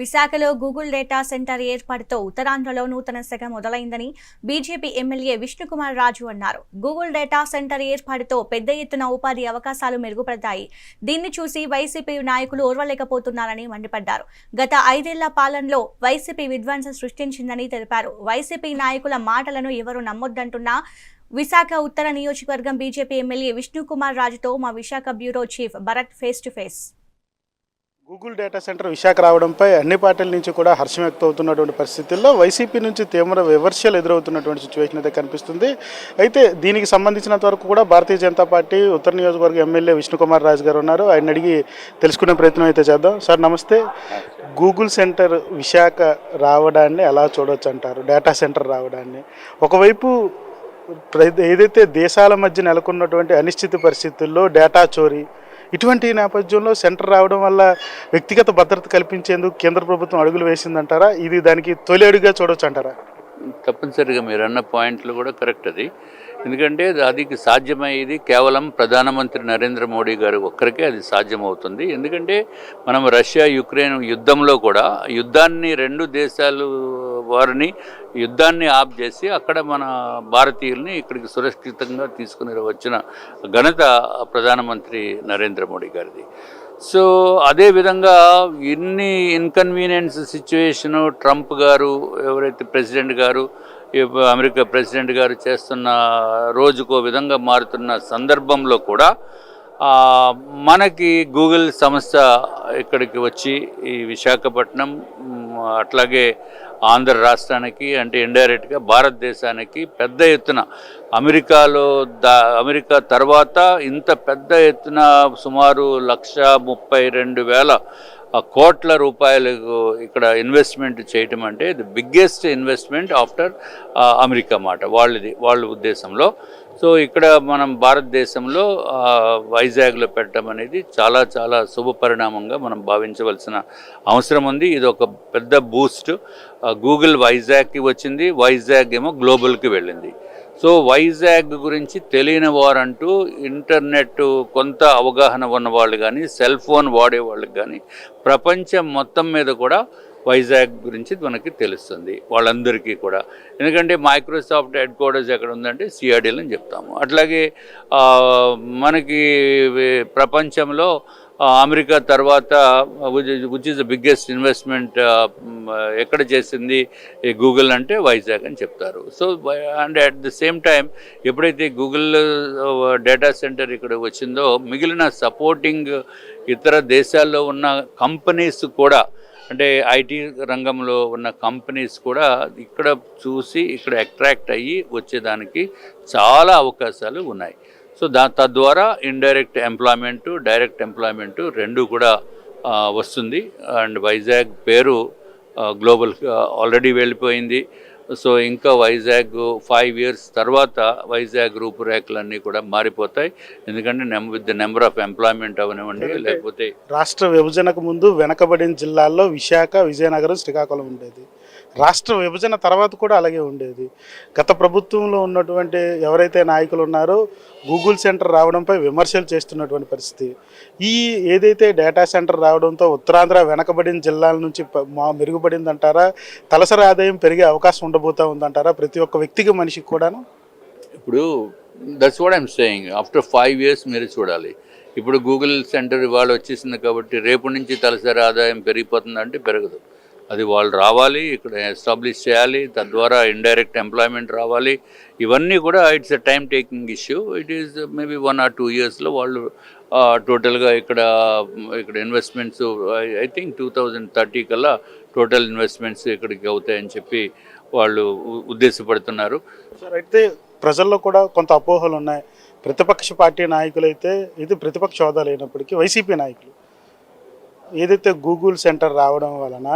విశాఖలో Google data centre ఏర్పాటుతో ఉత్తరాంధ్రలో నూతన శాఖ మొదలైందని బీజేపీ ఎమ్మెల్యే విష్ణుకుమార్ రాజు అన్నారు. గూగుల్ డేటా సెంటర్ ఏర్పాటుతో పెద్ద ఎత్తున ఉపాధి అవకాశాలు మెరుగుపడతాయి. దీన్ని చూసి వైసీపీ నాయకులు ఓర్వలేకపోతున్నారని మండిపడ్డారు. గత ఐదేళ్ళ పాలనలో వైసీపీ విధ్వంసం సృష్టించిందని తెలిపారు. వైసీపీ నాయకుల మాటలను ఎవరు నమ్మొద్దంటున్నా విశాఖ ఉత్తర నియోజకవర్గం బీజేపీ ఎమ్మెల్యే విష్ణుకుమార్ రాజుతో మా Visakha bureau chief Bharat face to face. Google data centre Visakha రావడంపై అన్ని పార్టీల నుంచి కూడా హర్షం వ్యక్తం అవుతున్నటువంటి పరిస్థితుల్లో వైసీపీ నుంచి తీవ్ర విమర్శలు ఎదురవుతున్నటువంటి సిచ్యువేషన్ అయితే కనిపిస్తుంది. అయితే దీనికి సంబంధించినంత వరకు కూడా భారతీయ జనతా పార్టీ ఉత్తర నియోజకవర్గ ఎమ్మెల్యే విష్ణుకుమార్ రాజు గారు ఉన్నారు. ఆయన అడిగి తెలుసుకునే ప్రయత్నం అయితే చేద్దాం. సార్ నమస్తే. గూగుల్ సెంటర్ విశాఖ రావడాన్ని ఎలా చూడొచ్చు అంటారు? డేటా సెంటర్ రావడాన్ని. ఒకవైపు ప్ర- ఏదైతే దేశాల మధ్య నెలకొన్నటువంటి అనిశ్చిత పరిస్థితుల్లో డేటా చోరీ ఇటువంటి నేపథ్యంలో సెంటర్ రావడం వల్ల వ్యక్తిగత భద్రత కల్పించేందుకు కేంద్ర ప్రభుత్వం అడుగులు వేసిందంటారా? ఇది దానికి తొలి అడుగుగా చూడొచ్చు అంటారా? తప్పనిసరిగా మీరు అన్న పాయింట్లు కూడా కరెక్ట్ అది. ఎందుకంటే అది సాధ్యమయ్యేది కేవలం ప్రధానమంత్రి నరేంద్ర మోడీ గారు ఒక్కరికే అది సాధ్యమవుతుంది. ఎందుకంటే మనం రష్యా యుక్రెయిన్ యుద్ధంలో కూడా యుద్ధాన్ని రెండు దేశాలు వారిని యుద్ధాన్ని ఆప్ చేసి అక్కడ మన భారతీయుల్ని ఇక్కడికి సురక్షితంగా తీసుకుని వచ్చిన ఘనత ప్రధానమంత్రి నరేంద్ర మోడీ గారిది. సో అదేవిధంగా ఇన్ని ఇన్కన్వీనియన్స్ సిచ్యువేషను ట్రంప్ గారు ఎవరైతే ప్రెసిడెంట్ గారు అమెరికా ప్రెసిడెంట్ గారు చేస్తున్న రోజుకో విధంగా మారుతున్న సందర్భంలో కూడా మనకి గూగుల్ సంస్థ ఇక్కడికి వచ్చి ఈ విశాఖపట్నం అట్లాగే ఆంధ్ర రాష్ట్రానికి అంటే ఇండైరెక్ట్గా భారతదేశానికి పెద్ద ఎత్తున అమెరికాలో దా అమెరికా తర్వాత ఇంత పెద్ద ఎత్తున సుమారు లక్ష ముప్పై రెండు వేల కోట్ల రూపాయలకు ఇక్కడ ఇన్వెస్ట్మెంట్ చేయటం అంటే the biggest investment after America మాట. వాళ్ళది వాళ్ళ ఉద్దేశంలో. సో ఇక్కడ మనం భారతదేశంలో వైజాగ్లో పెట్టడం అనేది చాలా చాలా శుభ పరిణామంగా మనం భావించవలసిన అవసరం ఉంది. ఇది ఒక పెద్ద బూస్ట్. గూగుల్ వైజాగ్కి వచ్చింది. వైజాగ్ ఏమో గ్లోబల్కి వెళ్ళింది. సో వైజాగ్ గురించి తెలియని వారంటూ ఇంటర్నెట్ కొంత అవగాహన ఉన్న వాళ్ళు కానీ సెల్ ఫోన్ వాడే వాళ్ళకి కానీ ప్రపంచం మొత్తం మీద కూడా వైజాగ్ గురించి మనకి తెలుస్తుంది వాళ్ళందరికీ కూడా. ఎందుకంటే మైక్రోసాఫ్ట్ హెడ్ క్వార్టర్స్ ఎక్కడ ఉందంటే సిఆర్డీలు అని చెప్తాము. అట్లాగే మనకి ప్రపంచంలో అమెరికా తర్వాత which is the biggest investment ఎక్కడ చేసింది ఈ గూగుల్ అంటే వైజాగ్ అని చెప్తారు. So and at the same time ఎప్పుడైతే గూగుల్ డేటా సెంటర్ ఇక్కడ వచ్చిందో మిగిలిన సపోర్టింగ్ ఇతర దేశాల్లో ఉన్న కంపెనీస్ కూడా అంటే ఐటీ రంగంలో ఉన్న కంపెనీస్ కూడా ఇక్కడ చూసి ఇక్కడ అట్రాక్ట్ అయ్యి వచ్చేదానికి చాలా అవకాశాలు ఉన్నాయి. సో దా తద్వారా ఇండైరెక్ట్ ఎంప్లాయ్మెంటు డైరెక్ట్ ఎంప్లాయ్మెంటు రెండు కూడా వస్తుంది. అండ్ వైజాగ్ పేరు గ్లోబల్ ఆల్రెడీ వెళ్ళిపోయింది. సో ఇంకా వైజాగ్ ఫైవ్ ఇయర్స్ తర్వాత వైజాగ్ రూపురేఖలన్నీ కూడా మారిపోతాయి. ఎందుకంటే with the number of employment అవనివ్వండి లేకపోతే రాష్ట్ర విభజనకు ముందు వెనకబడిన జిల్లాల్లో విశాఖ విజయనగరం శ్రీకాకుళం ఉండేది. రాష్ట్ర విభజన తర్వాత కూడా అలాగే ఉండేది. గత ప్రభుత్వంలో ఉన్నటువంటి ఎవరైతే నాయకులు ఉన్నారో గూగుల్ సెంటర్ రావడంపై విమర్శలు చేస్తున్నటువంటి పరిస్థితి. ఈ ఏదైతే డేటా సెంటర్ రావడంతో ఉత్తరాంధ్ర వెనకబడిన జిల్లాల నుంచి మెరుగుపడిందంటారా? తలసరి ఆదాయం పెరిగే అవకాశం ఉండబోతా ఉందంటారా ప్రతి ఒక్క వ్యక్తికి మనిషికి కూడాను? ఇప్పుడు that's what I'm saying after five years మీరు చూడాలి. ఇప్పుడు గూగుల్ సెంటర్ ఇవాళ వచ్చేసింది కాబట్టి రేపు నుంచి తలసరి ఆదాయం పెరిగిపోతుందంటే పెరగదు. అది వాళ్ళు రావాలి ఇక్కడ ఎస్టాబ్లిష్ చేయాలి తద్వారా ఇండైరెక్ట్ ఎంప్లాయ్మెంట్ రావాలి. ఇవన్నీ కూడా it's a time taking issue it is maybe one or two ఇయర్స్లో వాళ్ళు టోటల్గా ఇక్కడ ఇక్కడ investments I think two thousand thirty కల్లా టోటల్ ఇన్వెస్ట్మెంట్స్ ఇక్కడికి అవుతాయని చెప్పి వాళ్ళు ఉ- ఉద్దేశపడుతున్నారు. సార్ అయితే ప్రజల్లో కూడా కొంత అపోహలు ఉన్నాయి. ప్రతిపక్ష పార్టీ నాయకులు అయితే ఇది ప్రతిపక్ష హోదా లేనప్పటికీ వైసీపీ నాయకులు ఏదైతే గూగుల్ సెంటర్ రావడం వలన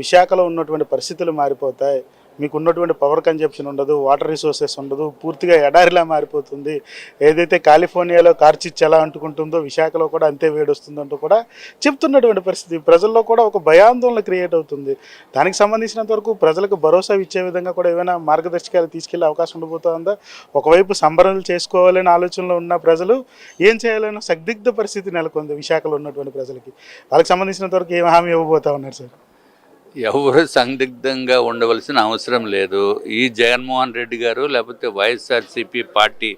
విశాఖలో ఉన్నటువంటి పరిస్థితులు మారిపోతాయి. మీకు ఉన్నటువంటి పవర్ కన్జంప్షన్ ఉండదు వాటర్ రిసోర్సెస్ ఉండదు పూర్తిగా ఎడారిలా మారిపోతుంది. ఏదైతే కాలిఫోర్నియాలో కార్చిచ్చు ఎలా అంటుకుంటుందో విశాఖలో కూడా అంతే వేడి వస్తుందంటూ కూడా చెప్తున్నటువంటి పరిస్థితి. ప్రజల్లో కూడా ఒక భయాందోళన క్రియేట్ అవుతుంది. దానికి సంబంధించినంత వరకు ప్రజలకు భరోసా ఇచ్చే విధంగా కూడా ఏమైనా మార్గదర్శకాలు తీసుకెళ్ళే అవకాశం ఉండబోతుందా? ఒకవైపు సంబరాలు చేసుకోవాలనే ఆలోచనలో ఉన్న ప్రజలు ఏం చేయాలన్న సందిగ్ధ పరిస్థితి నెలకొంది విశాఖలో ఉన్నటువంటి ప్రజలకి. వాళ్ళకి సంబంధించినంత వరకు ఏం హామీ ఇవ్వబోతా ఉన్నారు సార్? ఎవరు సందిగ్ధంగా ఉండవలసిన అవసరం లేదు. ఈ జగన్మోహన్ రెడ్డి గారు లేకపోతే వైఎస్ఆర్సీపీ పార్టీ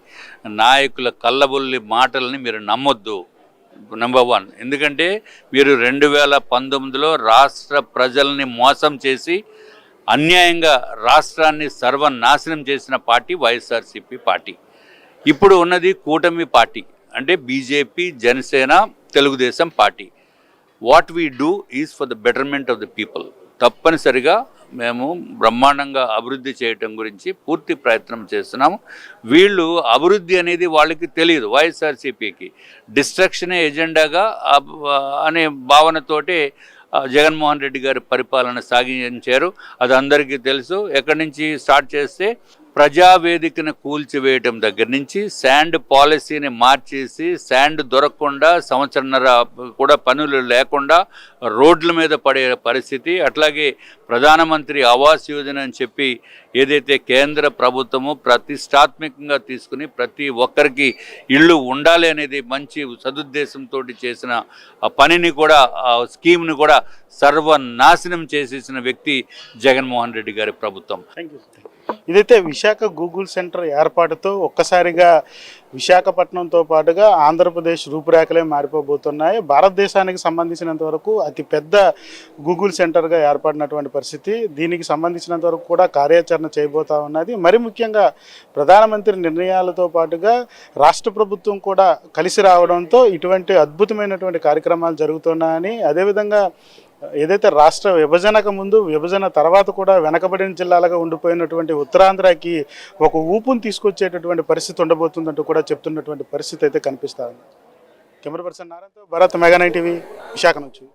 నాయకుల కళ్ళబొల్లి మాటల్ని మీరు నమ్మొద్దు. నెంబర్ వన్ ఎందుకంటే మీరు రెండు వేల పంతొమ్మిదిలో రాష్ట్ర ప్రజల్ని మోసం చేసి అన్యాయంగా రాష్ట్రాన్ని సర్వనాశనం చేసిన పార్టీ వైఎస్ఆర్సీపీ పార్టీ. ఇప్పుడు ఉన్నది కూటమి పార్టీ. అంటే BJP Janasena Telugu Desam party. What we do is for the betterment of the people తప్పనిసరిగా మేము బ్రహ్మాండంగా అభివృద్ధి చేయటం గురించి పూర్తి ప్రయత్నం చేస్తున్నాము. వీళ్ళు అభివృద్ధి అనేది వాళ్ళకి తెలియదు వైఎస్ఆర్సీపీకి. డిస్ట్రక్షనే ఎజెండాగా అనే భావనతోటి జగన్మోహన్ రెడ్డి గారి పరిపాలన సాగించారు. అది అందరికీ తెలుసు. ఎక్కడి నుంచి స్టార్ట్ చేస్తే ప్రజావేదికను కూల్చివేయటం దగ్గర నుంచి శాండ్ పాలసీని మార్చేసి శాండ్ దొరకకుండా సంవత్సరన్నర కూడా పనులు లేకుండా రోడ్ల మీద పడే పరిస్థితి అట్లాగే ప్రధానమంత్రి ఆవాస్ యోజన అని చెప్పి ఏదైతే కేంద్ర ప్రభుత్వము ప్రతిష్టాత్మకంగా తీసుకుని ప్రతి ఒక్కరికి ఇళ్ళు ఉండాలి అనేది మంచి సదుద్దేశంతో చేసిన ఆ పనిని కూడా ఆ స్కీమ్ని కూడా సర్వనాశనం చేసేసిన వ్యక్తి జగన్మోహన్ రెడ్డి గారి ప్రభుత్వం. థ్యాంక్ యూ ఇదైతే విశాఖ గూగుల్ సెంటర్ ఏర్పాటుతో ఒక్కసారిగా విశాఖపట్నంతో పాటుగా ఆంధ్రప్రదేశ్ రూపురేఖలే మారిపోబోతున్నాయి. భారతదేశానికి సంబంధించినంత వరకు అతి పెద్ద గూగుల్ సెంటర్గా ఏర్పడినటువంటి పరిస్థితి. దీనికి సంబంధించినంత వరకు కూడా కార్యాచరణ చేయబోతా ఉన్నది. మరి ముఖ్యంగా ప్రధానమంత్రి నిర్ణయాలతో పాటుగా రాష్ట్ర ప్రభుత్వం కూడా కలిసి రావడంతో ఇటువంటి అద్భుతమైనటువంటి కార్యక్రమాలు జరుగుతున్నాయని అదేవిధంగా ఏదైతే రాష్ట్ర విభజనకు ముందు విభజన తర్వాత కూడా వెనకబడిన జిల్లాలుగా ఉండిపోయినటువంటి ఉత్తరాంధ్రకి ఒక ఊపును తీసుకొచ్చేటటువంటి పరిస్థితి ఉండబోతుందంటూ కూడా చెప్తున్నటువంటి పరిస్థితి అయితే కనిపిస్తుంది camera person నారాయణతో Bharat mega nine TV Visakha నుంచి.